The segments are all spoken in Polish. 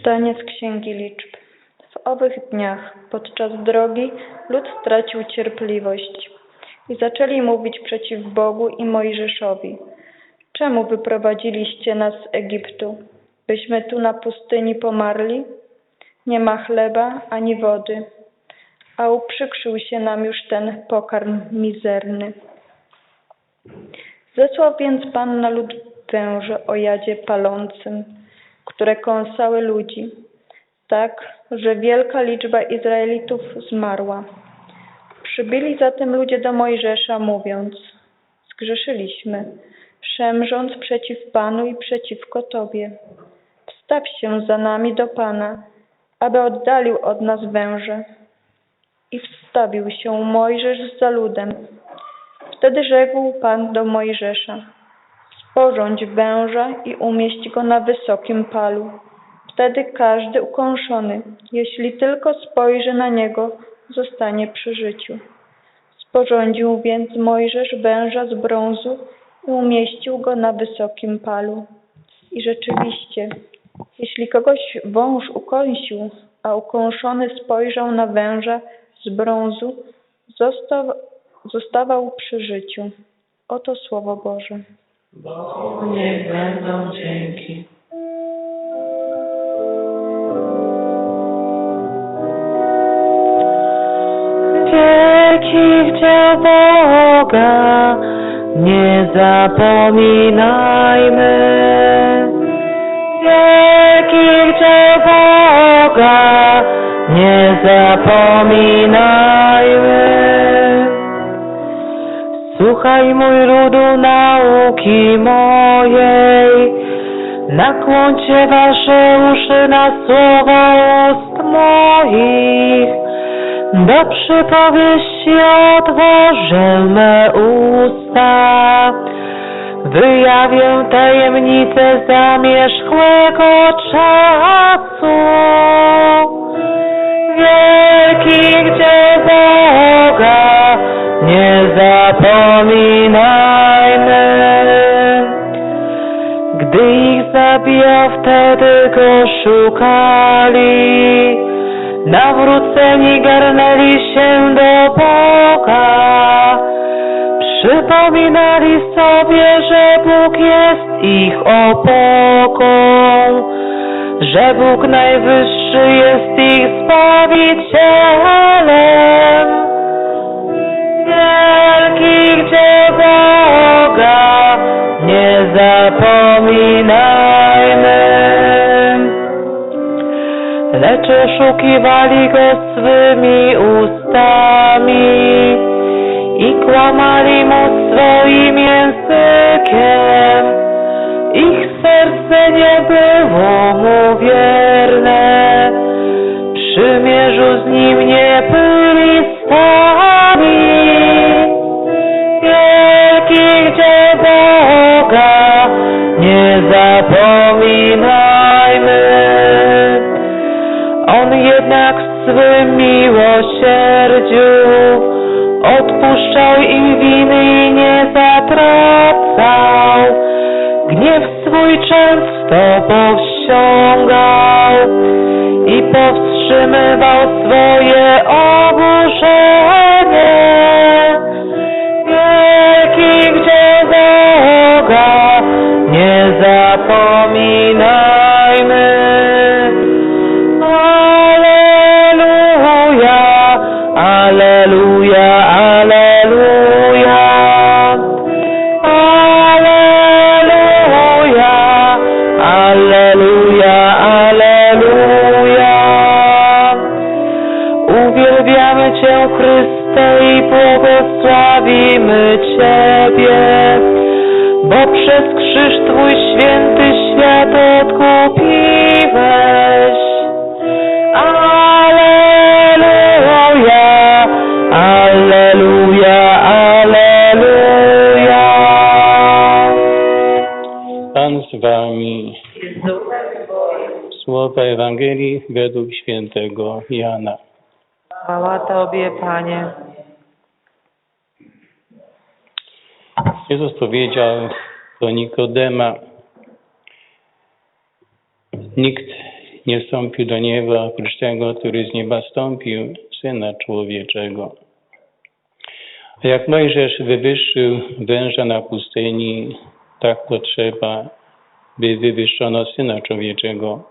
Czytanie z Księgi Liczb. W owych dniach podczas drogi lud stracił cierpliwość i zaczęli mówić przeciw Bogu i Mojżeszowi. Czemu wyprowadziliście nas z Egiptu? Byśmy tu na pustyni pomarli? Nie ma chleba ani wody, a uprzykrzył się nam już ten pokarm mizerny. Zesłał więc Pan na lud węże o jadzie palącym, które kąsały ludzi, tak, że wielka liczba Izraelitów zmarła. Przybyli zatem ludzie do Mojżesza, mówiąc, zgrzeszyliśmy, szemrząc przeciw Panu i przeciwko Tobie. Wstaw się za nami do Pana, aby oddalił od nas węże. I wstawił się Mojżesz za ludem. Wtedy rzekł Pan do Mojżesza, sporządź węża i umieść go na wysokim palu. Wtedy każdy ukąszony, jeśli tylko spojrzy na niego, zostanie przy życiu. Sporządził więc Mojżesz węża z brązu i umieścił go na wysokim palu. I rzeczywiście, jeśli kogoś wąż ukąsił, a ukąszony spojrzał na węża z brązu, został, zostawał przy życiu. Oto Słowo Boże. Bogu niech będą dzięki. Wielkich dzieł Boga nie zapominajmy. Wielkich dzieł Boga nie zapominajmy. Słuchaj mój ludu nauki mojej, nakłoncie wasze uszy na słowa ust moich, do przypowieści otworzę me usta, wyjawię tajemnicę zamierzchłego czasu. Wielkich dzieł Boga nie zapominajmy. Gdy ich zabijał, wtedy go szukali. Nawróceni garnęli się do Boga. Przypominali sobie, że Bóg jest ich opoką, że Bóg Najwyższy jest ich Zbawicielem. Wielkich dzieł Boga nie zapominajmy. Lecz oszukiwali go swymi ustami i kłamali mu swoim językiem. Ich serce nie było mu wierne, przymierzu z nim nie byli stali. Wielkich dzieł Boga nie zapominajmy. On jednak w swym miłosierdziu odpuszczał im winy i nie zatracał. Swój często powściągał i powstrzymywał swoje oburzenie. Słowa Ewangelii według świętego Jana. Chwała Tobie, Panie. Jezus powiedział do Nikodema, nikt nie wstąpił do nieba, oprócz tego, który z nieba stąpił, Syna Człowieczego. A jak Mojżesz wywyższył węża na pustyni, tak potrzeba, by wywyższono Syna Człowieczego,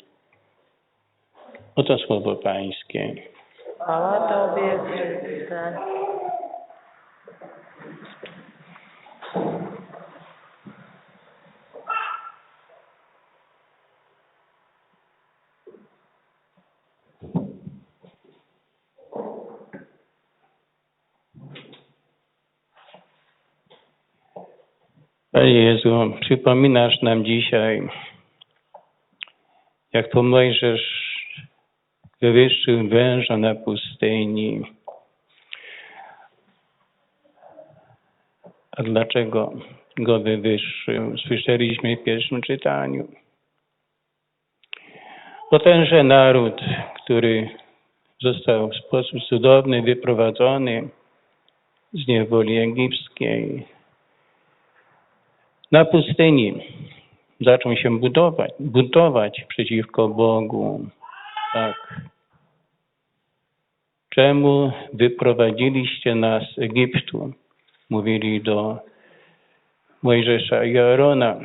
Oto słowo Pańskie. Chwała Tobie, Chryste. Panie Jezu, przypominasz nam dzisiaj, jak to Mojżesz wywyższył węża na pustyni. A dlaczego go wywyższył? Słyszeliśmy w pierwszym czytaniu. Bo tenże naród, który został w sposób cudowny wyprowadzony z niewoli egipskiej, na pustyni zaczął się budować, buntować przeciwko Bogu. Tak. Czemu wyprowadziliście nas z Egiptu? Mówili do Mojżesza i.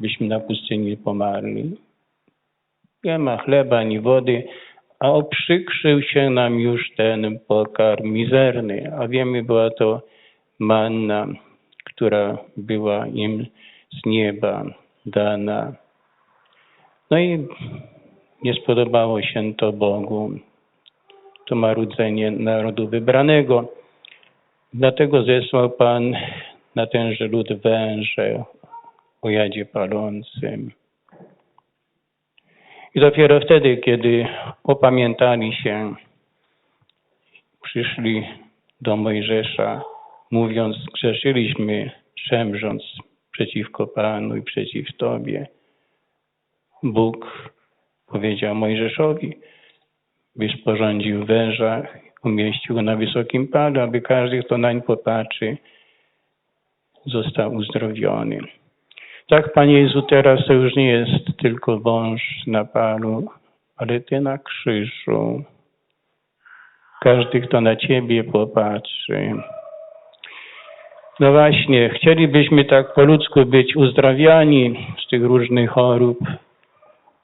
Byśmy na pustyni pomarli. Nie ma chleba ani wody, a oprzykrzył się nam już ten pokarm mizerny. A wiemy, była to manna, która była im z nieba dana. No i nie spodobało się to Bogu, to marudzenie narodu wybranego. Dlatego zesłał Pan na tenże lud węże o jadzie palącym. I dopiero wtedy, kiedy opamiętali się, przyszli do Mojżesza, mówiąc, grzeszyliśmy, szemrząc przeciwko Panu i przeciw Tobie. Bóg powiedział Mojżeszowi, by sporządził węża, umieścił go na wysokim palu, aby każdy, kto nań popatrzy, został uzdrowiony. Tak, Panie Jezu, teraz to już nie jest tylko wąż na palu, ale Ty na krzyżu. Każdy, kto na Ciebie popatrzy. No właśnie, chcielibyśmy tak po ludzku być uzdrawiani z tych różnych chorób,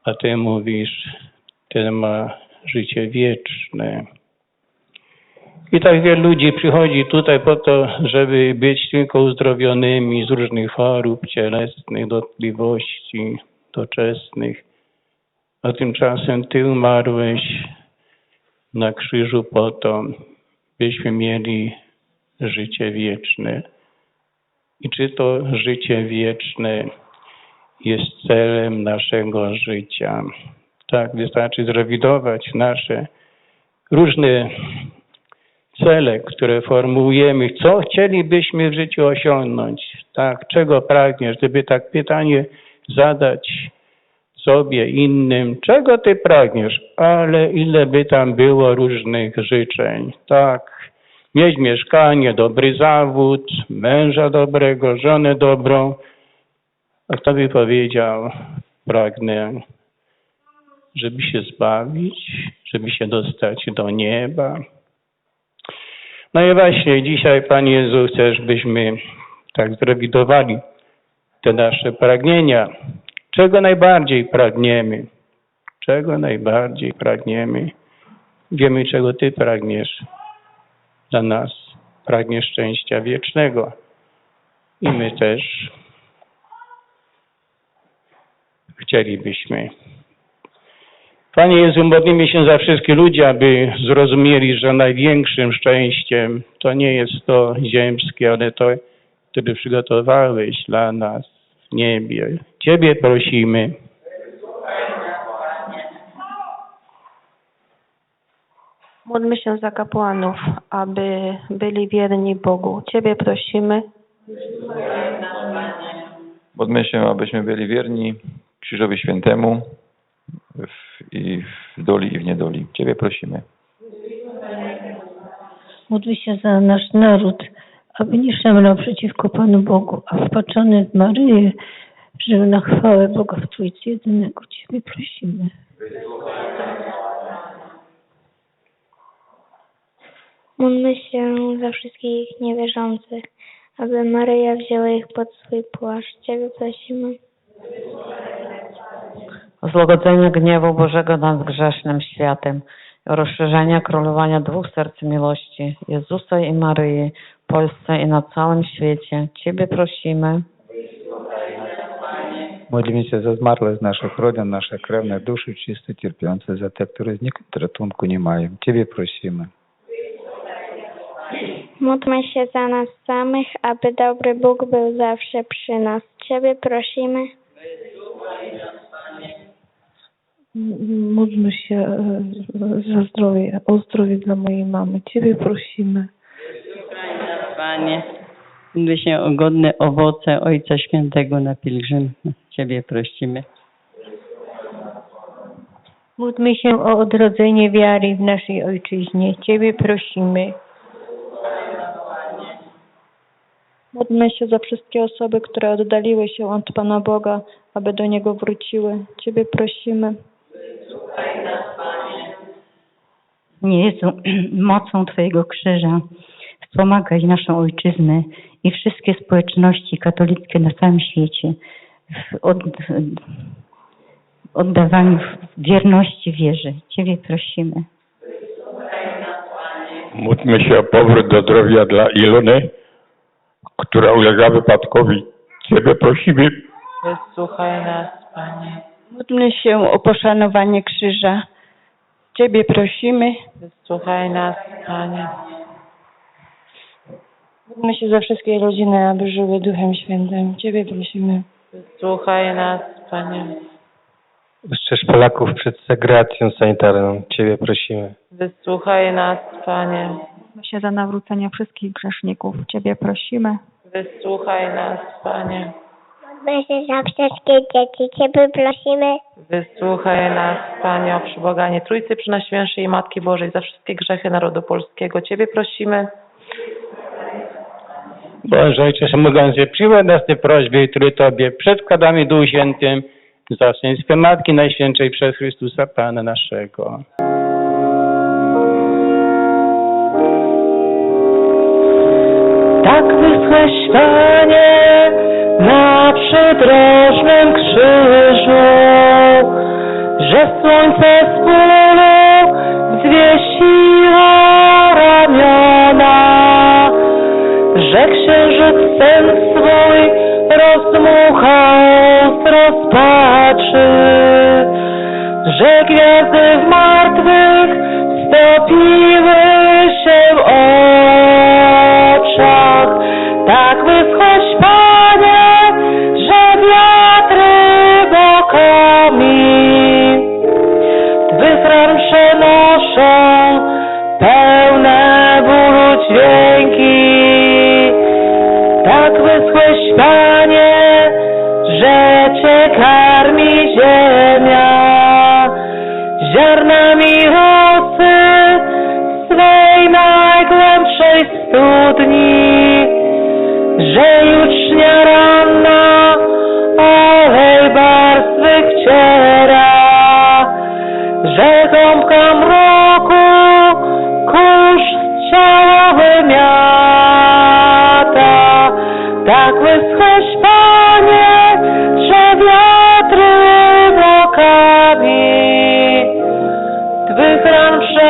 a Ty mówisz, ten ma życie wieczne. I tak wielu ludzi przychodzi tutaj po to, żeby być tylko uzdrowionymi z różnych chorób cielesnych, dotkliwości doczesnych. A tymczasem Ty umarłeś na krzyżu po to, byśmy mieli życie wieczne. I czy to życie wieczne jest celem naszego życia? Tak, wystarczy zrewidować nasze różne cele, które formułujemy, co chcielibyśmy w życiu osiągnąć, tak, czego pragniesz, gdyby tak pytanie zadać sobie, innym, czego ty pragniesz, ale ile by tam było różnych życzeń, tak, mieć mieszkanie, dobry zawód, męża dobrego, żonę dobrą, a by powiedział, pragnę, żeby się zbawić, żeby się dostać do nieba, no i właśnie dzisiaj, Panie Jezu, chcesz, byśmy tak zrewidowali te nasze pragnienia. Czego najbardziej pragniemy? Czego najbardziej pragniemy? Wiemy, czego Ty pragniesz dla nas. Pragniesz szczęścia wiecznego. I my też chcielibyśmy. Panie Jezu, modlimy się za wszystkich ludzi, aby zrozumieli, że największym szczęściem to nie jest to ziemskie, ale to, które przygotowałeś dla nas w niebie. Ciebie prosimy. Módlmy się za kapłanów, aby byli wierni Bogu. Ciebie prosimy. Módlmy się, abyśmy byli wierni Krzyżowi Świętemu w, i w doli i w niedoli. Ciebie prosimy. Módl się za nasz naród, aby nie szemrał przeciwko Panu Bogu, a wpatrzony w Maryję żył na chwałę Boga w Trójcy Jedynego. Ciebie prosimy. Módlmy się za wszystkich niewierzących, aby Maryja wzięła ich pod swój płaszcz. Ciebie prosimy. Złagodzenia gniewu Bożego nad grzesznym światem, rozszerzenia królowania dwóch serc miłości, Jezusa i Maryi, w Polsce i na całym świecie. Ciebie prosimy. Modlimy się za zmarłych z naszych rodzin, nasze krewne duszy czyste, cierpiące, za te, które zniknąć ratunku nie mają. Ciebie prosimy. Módlmy się za nas samych, aby dobry Bóg był zawsze przy nas. Ciebie prosimy. Módlmy się e, za zdrowie, o zdrowie dla mojej mamy. Ciebie prosimy. Panie, módl się o godne owoce Ojca Świętego na pielgrzymce. Ciebie prosimy. Módlmy się o odrodzenie wiary w naszej Ojczyźnie. Ciebie prosimy. Módlmy się za wszystkie osoby, które oddaliły się od Pana Boga, aby do Niego wróciły. Ciebie prosimy. Jezu, mocą Twojego krzyża wspomagaj naszą ojczyznę i wszystkie społeczności katolickie na całym świecie w od, oddawaniu wierności wierze. Ciebie prosimy. Módlmy się o powrót do zdrowia dla Ilony, która uległa wypadkowi. Ciebie prosimy. Wysłuchaj nas, Panie. Módlmy się o poszanowanie krzyża. Ciebie prosimy. Wysłuchaj nas, Panie. Módlmy się za wszystkie rodziny, aby żyły Duchem Świętym. Ciebie prosimy. Wysłuchaj nas, Panie. Strzeż Polaków przed segregacją sanitarną. Ciebie prosimy. Wysłuchaj nas, Panie. Módlmy się za nawrócenie wszystkich grzeszników. Ciebie prosimy. Wysłuchaj nas, Panie. Się za wszystkie dzieci. Ciebie prosimy. Wysłuchaj nas, Panie, o przybłaganie Trójcy Przenajświętszej i Matki Bożej za wszystkie grzechy narodu polskiego. Ciebie prosimy. Boże Ojcze Wszechmogący, nas te prośby, które Tobie przedkładamy Duchu Świętym w zastępstwie Matki Najświętszej przez Chrystusa Pana naszego. Tak wyschłeś, Panie, na przydrożnym krzyżu, że słońce z pół zwiesiło ramiona, że księżyc sen swój rozdmuchał z rozpaczy, że gwiazdy w martwych stopiły się w oczach. Tak wyschłeś, Cię karmi ziemia ziarnami rosy swej najgłębszej studni, że jutrznia ranna olej barw swych wciera, że gąbka mroku kurz z ciała wymiata. Tak wyschłeś,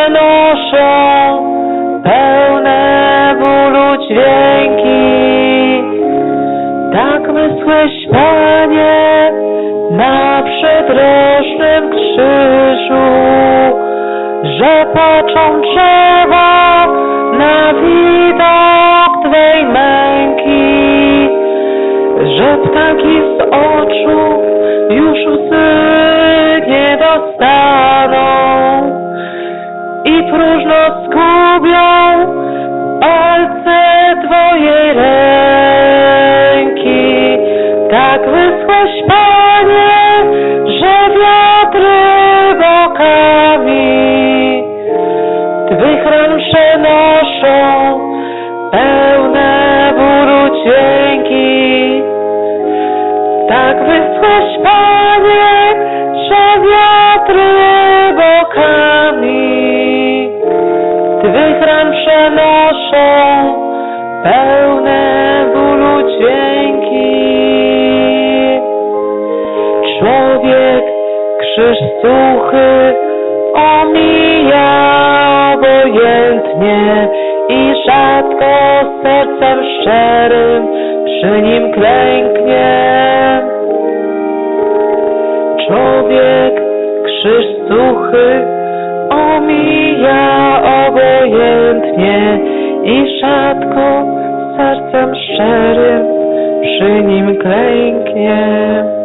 przenoszą pełne bólu dźwięki. Tak wyschłeś, Panie, na przydrożnym krzyżu, że płaczą drzewa na widok Twej męki, że ptaki z oczu już łzy nie dostaną i próżno skubią palce Twojej ręki. Tak wysłaś, Panie, że wiatry bokami Twych ran przenoszą pełne bólu dźwięki. Tak wysłaś, Panie, że wiatry bokami Przenoszą pełne bólu dźwięki. Człowiek krzyż suchy omija obojętnie i rzadko sercem szczerym przy nim klęknie. Człowiek krzyż suchy omija obojętnie i rzadko sercem szczerym przy nim klęknie.